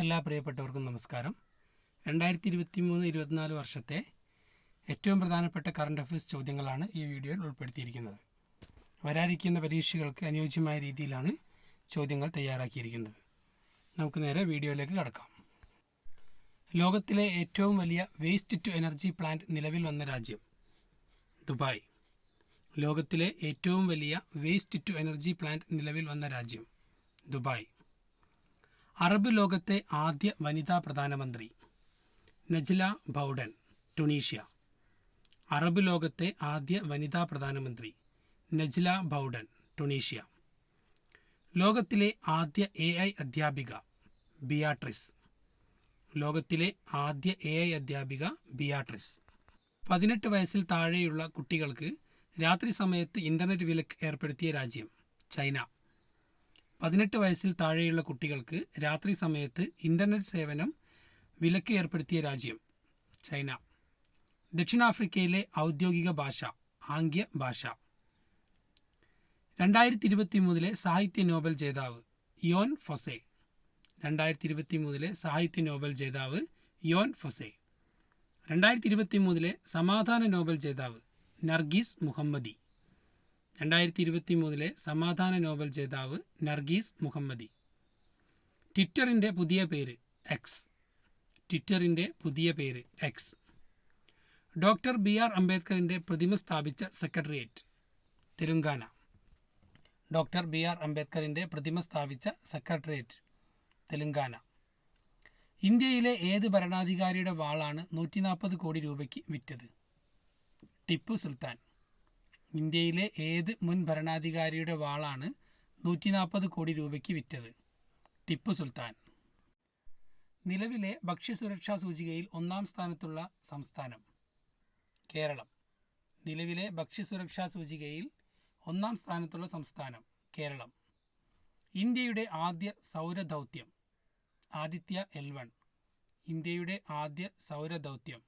എല്ലാ പ്രിയപ്പെട്ടവർക്കും നമസ്കാരം. രണ്ടായിരത്തി ഇരുപത്തി മൂന്ന് ഇരുപത്തിനാല് വർഷത്തെ ഏറ്റവും പ്രധാനപ്പെട്ട കറണ്ട് അഫയേഴ്സ് ചോദ്യങ്ങളാണ് ഈ വീഡിയോയിൽ ഉൾപ്പെടുത്തിയിരിക്കുന്നത്. വരാനിരിക്കുന്ന പരീക്ഷകൾക്ക് അനുയോജ്യമായ രീതിയിലാണ് ചോദ്യങ്ങൾ തയ്യാറാക്കിയിരിക്കുന്നത്. നമുക്ക് നേരെ വീഡിയോയിലേക്ക് കടക്കാം. ലോകത്തിലെ ഏറ്റവും വലിയ വേസ്റ്റ് ടു എനർജി പ്ലാന്റ് നിലവിൽ വന്ന രാജ്യം ദുബായ്. ലോകത്തിലെ ഏറ്റവും വലിയ വേസ്റ്റ് ടു എനർജി പ്ലാന്റ് നിലവിൽ വന്ന രാജ്യം ദുബായ്. അറബ് ലോകത്തെ ആദ്യ വനിതാ പ്രധാനമന്ത്രി. Najla Bouden Tunisia. അറബ് ലോകത്തെ ആദ്യ വനിതാ പ്രധാനമന്ത്രി. Najla Bouden Tunisia. ലോകത്തിലെ ആദ്യ എ ഐ അധ്യാപിക ബിയാട്രിസ്. ലോകത്തിലെ ആദ്യ എ ഐ അധ്യാപിക ബിയാട്രിസ്. പതിനെട്ട് വയസ്സിൽ താഴെയുള്ള കുട്ടികൾക്ക് രാത്രി സമയത്ത് ഇന്റർനെറ്റ് വിലക്ക് ഏർപ്പെടുത്തിയ രാജ്യം ചൈന. പതിനെട്ട് വയസ്സിൽ താഴെയുള്ള കുട്ടികൾക്ക് രാത്രി സമയത്ത് ഇന്റർനെറ്റ് സേവനം വിലക്ക് ഏർപ്പെടുത്തിയ രാജ്യം ചൈന. ദക്ഷിണാഫ്രിക്കയിലെ ഔദ്യോഗിക ഭാഷ ആംഗ്യ ഭാഷ. രണ്ടായിരത്തി ഇരുപത്തി മൂന്നിലെ സാഹിത്യ നോബൽ ജേതാവ് യോൻ ഫൊസെ. രണ്ടായിരത്തി ഇരുപത്തി മൂന്നിലെ സാഹിത്യ നോബൽ ജേതാവ് യോൻ ഫൊസെ. രണ്ടായിരത്തി ഇരുപത്തി മൂന്നിലെ സമാധാന നോബൽ ജേതാവ് നർഗീസ് മുഹമ്മദി. രണ്ടായിരത്തി ഇരുപത്തി മൂന്നിലെ സമാധാന നോബൽ ജേതാവ് നർഗീസ് മുഹമ്മദി. ട്വിറ്ററിന്റെ പുതിയ പേര് എക്സ് ട്വിറ്ററിന്റെ പുതിയ പേര് എക്സ് ഡോക്ടർ ബി ആർ അംബേദ്കറിന്റെ പ്രതിമ സ്ഥാപിച്ച secretariat Telangana. Doctor B R അംബേദ്കറിന്റെ പ്രതിമ സ്ഥാപിച്ച സെക്രട്ടേറിയറ്റ് തെലുങ്കാന. ഇന്ത്യയിലെ ഏത് ഭരണാധികാരിയുടെ വാളാണ് നൂറ്റി നാൽപ്പത് കോടി രൂപയ്ക്ക് വിറ്റത്? ടിപ്പു സുൽത്താൻ. ഇന്ത്യയിലെ ഏത് മുൻ ഭരണാധികാരിയുടെ വാളാണ് നൂറ്റി നാൽപ്പത് കോടി രൂപയ്ക്ക് വിറ്റത്? ടിപ്പു സുൽത്താൻ. നിലവിലെ ഭക്ഷ്യസുരക്ഷാ സൂചികയിൽ ഒന്നാം സ്ഥാനത്തുള്ള സംസ്ഥാനം കേരളം. നിലവിലെ ഭക്ഷ്യസുരക്ഷാ സൂചികയിൽ ഒന്നാം സ്ഥാനത്തുള്ള സംസ്ഥാനം കേരളം. ഇന്ത്യയുടെ ആദ്യ സൗരദൗത്യം ആദിത്യ എൽ വൺ. ഇന്ത്യയുടെ ആദ്യ സൗരദൗത്യം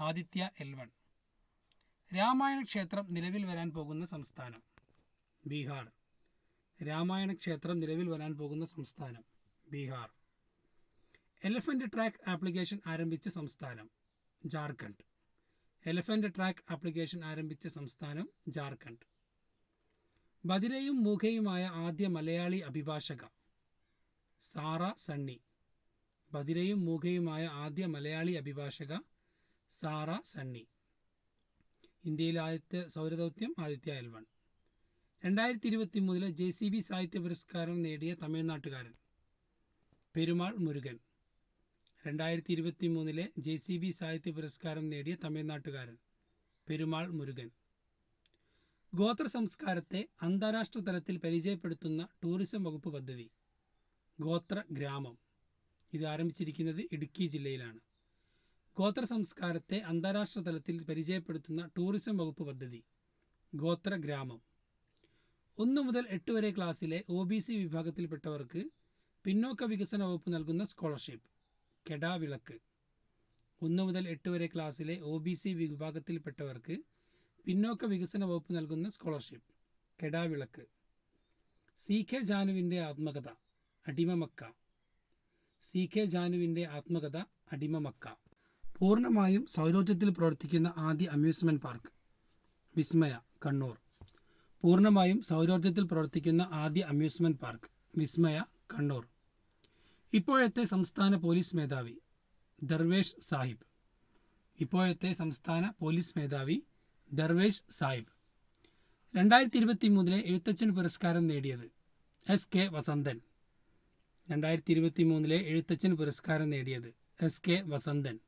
ആദിത്യ എൽ വൺ. രാമായണ ക്ഷേത്രം നിലവിൽ വരാൻ പോകുന്ന സംസ്ഥാനം. ബീഹാർ. രാമായണ ക്ഷേത്രം നിലവിൽ വരാൻ പോകുന്ന സംസ്ഥാനം. ബീഹാർ. എലഫന്റ് ട്രാക്ക് ആപ്ലിക്കേഷൻ ആരംഭിച്ച സംസ്ഥാനം. ജാർഖണ്ഡ്. എലഫന്റ് ട്രാക്ക് ആപ്ലിക്കേഷൻ ആരംഭിച്ച സംസ്ഥാനം ജാർഖണ്ഡ്. ബദിരയും മൂഖയുമായ ആദ്യ മലയാളി അഭിഭാഷക സാറ സണ്ണി. ബദിരയും മൂഖയുമായ ആദ്യ മലയാളി അഭിഭാഷക സാറ സണ്ണി. ഇന്ത്യയിലെ ആദ്യത്തെ സൗരദൗത്യം ആദിത്യ എൽ വൺ രണ്ടായിരത്തി ഇരുപത്തി മൂന്നിലെ ജെ സി ബി സാഹിത്യ പുരസ്കാരം നേടിയ തമിഴ്നാട്ടുകാരൻ പെരുമാൾ മുരുകൻ. രണ്ടായിരത്തി ഇരുപത്തി മൂന്നിലെ ജെ സി ബി സാഹിത്യ പുരസ്കാരം നേടിയ തമിഴ്നാട്ടുകാരൻ പെരുമാൾ മുരുകൻ. ഗോത്ര സംസ്കാരത്തെ അന്താരാഷ്ട്ര തലത്തിൽ പരിചയപ്പെടുത്തുന്ന ടൂറിസം വകുപ്പ് പദ്ധതി ഗോത്ര ഗ്രാമം. ഇത് ആരംഭിച്ചിരിക്കുന്നത് ഇടുക്കി ജില്ലയിലാണ്. ഗോത്ര സംസ്കാരത്തെ അന്താരാഷ്ട്ര തലത്തിൽ പരിചയപ്പെടുത്തുന്ന ടൂറിസം വകുപ്പ് പദ്ധതി. ഗോത്ര ഗ്രാമം ഒന്നു മുതൽ എട്ട് വരെ ക്ലാസ്സിലെ ഒ ബി സി വിഭാഗത്തിൽപ്പെട്ടവർക്ക് പിന്നോക്ക വികസന വകുപ്പ് നൽകുന്ന സ്കോളർഷിപ്പ്. കെടാവിളക്ക് ഒന്ന് മുതൽ എട്ട് വരെ ക്ലാസ്സിലെ ഒ ബി സി വിഭാഗത്തിൽപ്പെട്ടവർക്ക് പിന്നോക്ക വികസന വകുപ്പ് നൽകുന്ന സ്കോളർഷിപ്പ്. കെടാവിളക്ക് സി കെ ജാനുവിന്റെ ആത്മകഥ അടിമമക്ക. സി കെ ജാനുവിന്റെ ആത്മകഥ അടിമമക്ക. പൂർണമായും സൗരോർജത്തിൽ പ്രവർത്തിക്കുന്ന ആദ്യ അമ്യൂസ്മെന്റ് പാർക്ക് വിസ്മയ കണ്ണൂർ. പൂർണമായും സൗരോർജത്തിൽ പ്രവർത്തിക്കുന്ന ആദ്യ അമ്യൂസ്മെന്റ് പാർക്ക് വിസ്മയ കണ്ണൂർ. ഇപ്പോഴത്തെ സംസ്ഥാന പോലീസ് മേധാവി ദർവേഷ് സാഹിബ്. ഇപ്പോഴത്തെ സംസ്ഥാന പോലീസ് മേധാവി ദർവേഷ് സാഹിബ്. രണ്ടായിരത്തി ഇരുപത്തി മൂന്നിലെ എഴുത്തച്ഛൻ പുരസ്കാരം നേടിയത് എസ് കെ വസന്തൻ. രണ്ടായിരത്തി ഇരുപത്തി മൂന്നിലെ എഴുത്തച്ഛൻ പുരസ്കാരം നേടിയത് എസ് കെ വസന്തൻ.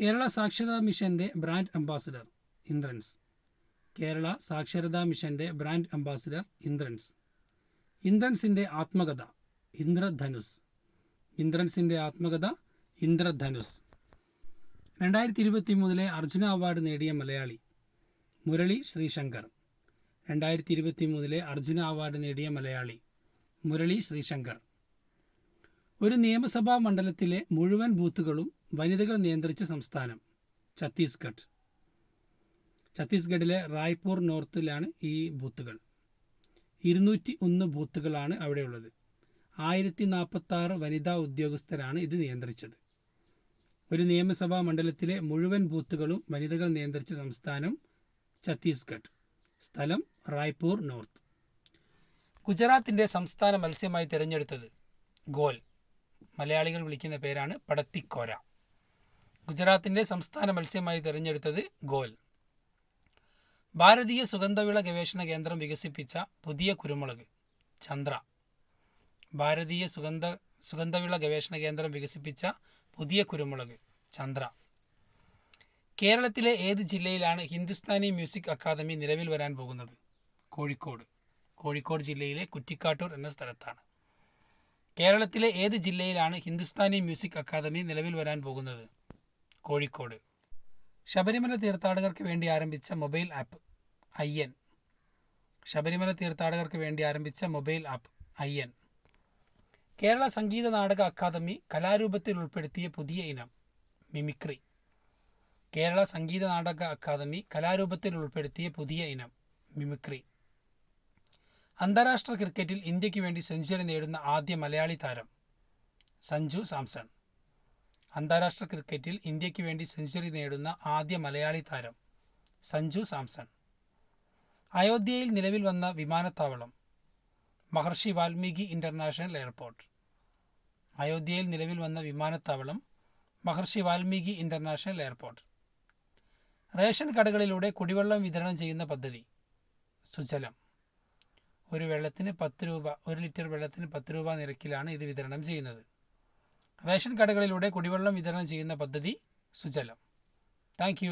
കേരള സാക്ഷരതാ മിഷന്റെ ബ്രാൻഡ് അംബാസിഡർ ഇന്ദ്രൻസ്. കേരള സാക്ഷരതാ മിഷന്റെ ബ്രാൻഡ് അംബാസിഡർ ഇന്ദ്രൻസ്. ഇന്ദ്രൻസിന്റെ ആത്മകഥ ഇന്ദ്രധനുസ്. ഇന്ദ്രൻസിന്റെ ആത്മകഥ ഇന്ദ്രധനുസ്. രണ്ടായിരത്തി ഇരുപത്തി മൂന്നിലെ അർജുന അവാർഡ് നേടിയ മലയാളി മുരളി ശ്രീശങ്കർ. രണ്ടായിരത്തി ഇരുപത്തി മൂന്നിലെ അർജുന അവാർഡ് നേടിയ മലയാളി മുരളി ശ്രീശങ്കർ. ഒരു നിയമസഭാ മണ്ഡലത്തിലെ മുഴുവൻ ബൂത്തുകളും വനിതകൾ നിയന്ത്രിച്ച സംസ്ഥാനം ഛത്തീസ്ഗഡ്. ഛത്തീസ്ഗഡിലെ റായ്പൂർ നോർത്തിലാണ് ഈ ബൂത്തുകൾ. ഇരുന്നൂറ്റി ഒന്ന് ബൂത്തുകളാണ് അവിടെയുള്ളത്. ആയിരത്തി നാൽപ്പത്താറ് വനിതാ ഉദ്യോഗസ്ഥരാണ് ഇത് നിയന്ത്രിച്ചത്. ഒരു നിയമസഭാ മണ്ഡലത്തിലെ മുഴുവൻ ബൂത്തുകളും വനിതകൾ നിയന്ത്രിച്ച സംസ്ഥാനം ഛത്തീസ്ഗഡ്. സ്ഥലം റായ്പൂർ നോർത്ത്. ഗുജറാത്തിന്റെ സംസ്ഥാന മത്സ്യമായി തിരഞ്ഞെടുത്തത് ഗോൽ. മലയാളികൾ വിളിക്കുന്ന പേരാണ് പടത്തിക്കോര. ഗുജറാത്തിന്റെ സംസ്ഥാന മത്സ്യമായി തിരഞ്ഞെടുത്തത് ഗോൽ. ഭാരതീയ സുഗന്ധവിള ഗവേഷണ കേന്ദ്രം വികസിപ്പിച്ച പുതിയ കുരുമുളക് ചന്ദ്ര. ഭാരതീയ സുഗന്ധ സുഗന്ധവിള ഗവേഷണ കേന്ദ്രം വികസിപ്പിച്ച പുതിയ കുരുമുളക് ചന്ദ്ര. കേരളത്തിലെ ഏത് ജില്ലയിലാണ് ഹിന്ദുസ്ഥാനി മ്യൂസിക് അക്കാദമി നിലവിൽ വരാൻ പോകുന്നത്? കോഴിക്കോട്. കോഴിക്കോട് ജില്ലയിലെ കുറ്റിക്കാട്ടൂർ എന്ന സ്ഥലത്താണ്. കേരളത്തിലെ ഏത് ജില്ലയിലാണ് ഹിന്ദുസ്ഥാനി മ്യൂസിക് അക്കാദമി നിലവിൽ വരാൻ പോകുന്നത്? കോഴിക്കോട്. ശബരിമല തീർത്ഥാടകർക്ക് വേണ്ടി ആരംഭിച്ച മൊബൈൽ ആപ്പ് എൻ ശബരിമല തീർത്ഥാടകർക്ക് വേണ്ടി ആരംഭിച്ച മൊബൈൽ ആപ്പ് എൻ കേരള സംഗീത നാടക അക്കാദമി കലാരൂപത്തിൽ ഉൾപ്പെടുത്തിയ പുതിയ ഇനം മിമിക്രി. കേരള സംഗീത നാടക അക്കാദമി കലാരൂപത്തിൽ ഉൾപ്പെടുത്തിയ പുതിയ ഇനം മിമിക്രി. അന്താരാഷ്ട്ര ക്രിക്കറ്റിൽ ഇന്ത്യയ്ക്ക് വേണ്ടി സെഞ്ചുറി നേടുന്ന ആദ്യ മലയാളി താരം സഞ്ജു സാംസൺ. അന്താരാഷ്ട്ര ക്രിക്കറ്റിൽ ഇന്ത്യയ്ക്ക് വേണ്ടി സെഞ്ചുറി നേടുന്ന ആദ്യ മലയാളി താരം സഞ്ജു സാംസൺ. അയോധ്യയിൽ നിലവിൽ വന്ന വിമാനത്താവളം മഹർഷി വാൽമീകി ഇന്റർനാഷണൽ എയർപോർട്ട്. അയോധ്യയിൽ നിലവിൽ വന്ന വിമാനത്താവളം Maharishi Valmiki international airport. Ration കടകളിലൂടെ കുടിവെള്ളം വിതരണം ചെയ്യുന്ന പദ്ധതി സുജലം. ഒരു വെള്ളത്തിന് പത്ത് രൂപ ഒരു ലിറ്റർ വെള്ളത്തിന് പത്ത് രൂപ നിരക്കിലാണ് ഇത് വിതരണം ചെയ്യുന്നത്. റേഷൻ കടകളിലൂടെ കുടിവെള്ളം വിതരണം ചെയ്യുന്ന പദ്ധതി സുജലം. താങ്ക്